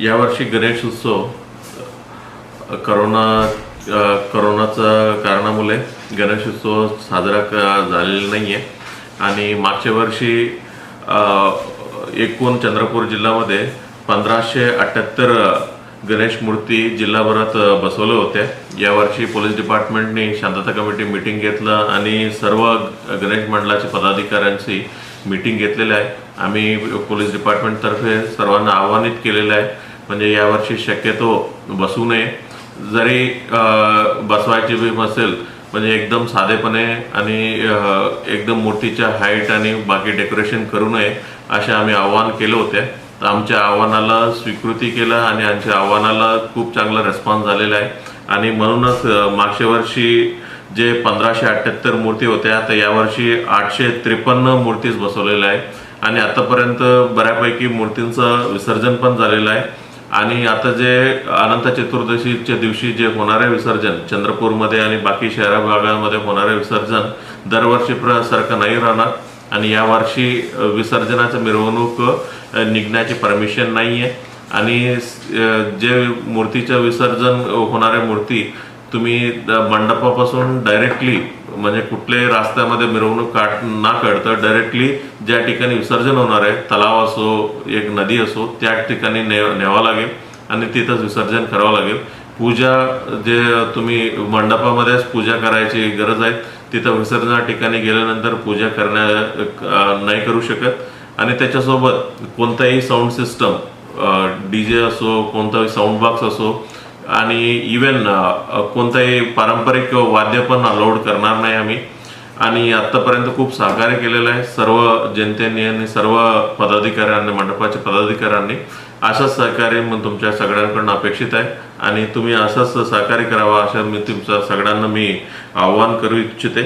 यावर्षी गणेश उत्सव करोना करोनाच्या कारणामुळे गणेश उत्सव साजरा झालेला नाही आहे आणि मागच्या वर्षी एकूण चंद्रपूर जिल्ह्यामध्ये पंधराशे अठ्ठ्याहत्तर गणेश मूर्ती जिल्हाभरात बसवले बसवल्या होत्या. यावर्षी पोलीस डिपार्टमेंटने शांतता कमिटी मिटिंग घेतलं आणि सर्व गणेश मंडळाच्या पदाधिकाऱ्यांशी मीटिंग घेतलेलं आहे. आम्ही पोलीस डिपार्टमेंटतर्फे सर्वांना आव्हानित केलेलं आहे. म्हणजे यावर्षी शक्यतो बसू नये. जरी बसवायची बी असेल म्हणजे एकदम साधेपणे आणि एकदम मूर्तीच्या हाईट आणि बाकी डेकोरेशन करू नये असे आम्ही आव्हान केलं होते. तर आमच्या आव्हानाला स्वीकृती केलं आणि आमच्या आव्हानाला खूप चांगला रिस्पॉन्स झालेला आहे. आणि म्हणूनच मागच्या वर्षी जे पंधराशे अठ्ठ्याहत्तर मूर्ती होत्या तर यावर्षी आठशे त्रेपन्न मूर्तीच बसवलेल्या आहे. आणि आतापर्यंत बऱ्यापैकी मूर्तींचं विसर्जन पण झालेलं आहे. आणि आता जे अनंत चतुर्दशीच्या दिवशी जे होणारे विसर्जन चंद्रपूरमध्ये आणि बाकी शहरा भागामध्ये होणारे विसर्जन दरवर्षी सारखं नाही राहणार. आणि यावर्षी विसर्जनाचं मिरवणूक निघण्याची परमिशन नाही आहे आणि जे मूर्तीचं विसर्जन होणाऱ्या मूर्ती तुम्ही द- मंडपापासून डायरेक्टली म्हणजे कुठल्याही रस्त्यामध्ये मिरवणूक काढ ना काढता डायरेक्टली ज्या ठिकाणी विसर्जन होणार आहे तलाव असो एक नदी असो त्या ठिकाणी ने न्यावं लागेल आणि तिथंच विसर्जन करावं लागेल. पूजा जे तुम्ही मंडपामध्येच पूजा करायची गरज आहे तिथं विसर्जना ठिकाणी गेल्यानंतर पूजा करण्या नाही करू शकत. आणि त्याच्यासोबत कोणताही साऊंड सिस्टम डी जे असो कोणताही साऊंड बॉक्स असो आणि इवन कोणताही पारंपरिक वाद्य पण अलाउड करणार नाही आम्ही. आणि आत्तापर्यंत खूप सहकार्य केलेलं आहे. सर्व जनतेने आणि सर्व पदाधिकाऱ्यांनी मंडपाच्या पदाधिकाऱ्यांनी असंच सहकार्य मग तुमच्या सगळ्यांकडून अपेक्षित आहे. आणि तुम्ही असंच सहकार्य करावं असं मी तुमचं सगळ्यांना मी आव्हान करू इच्छिते.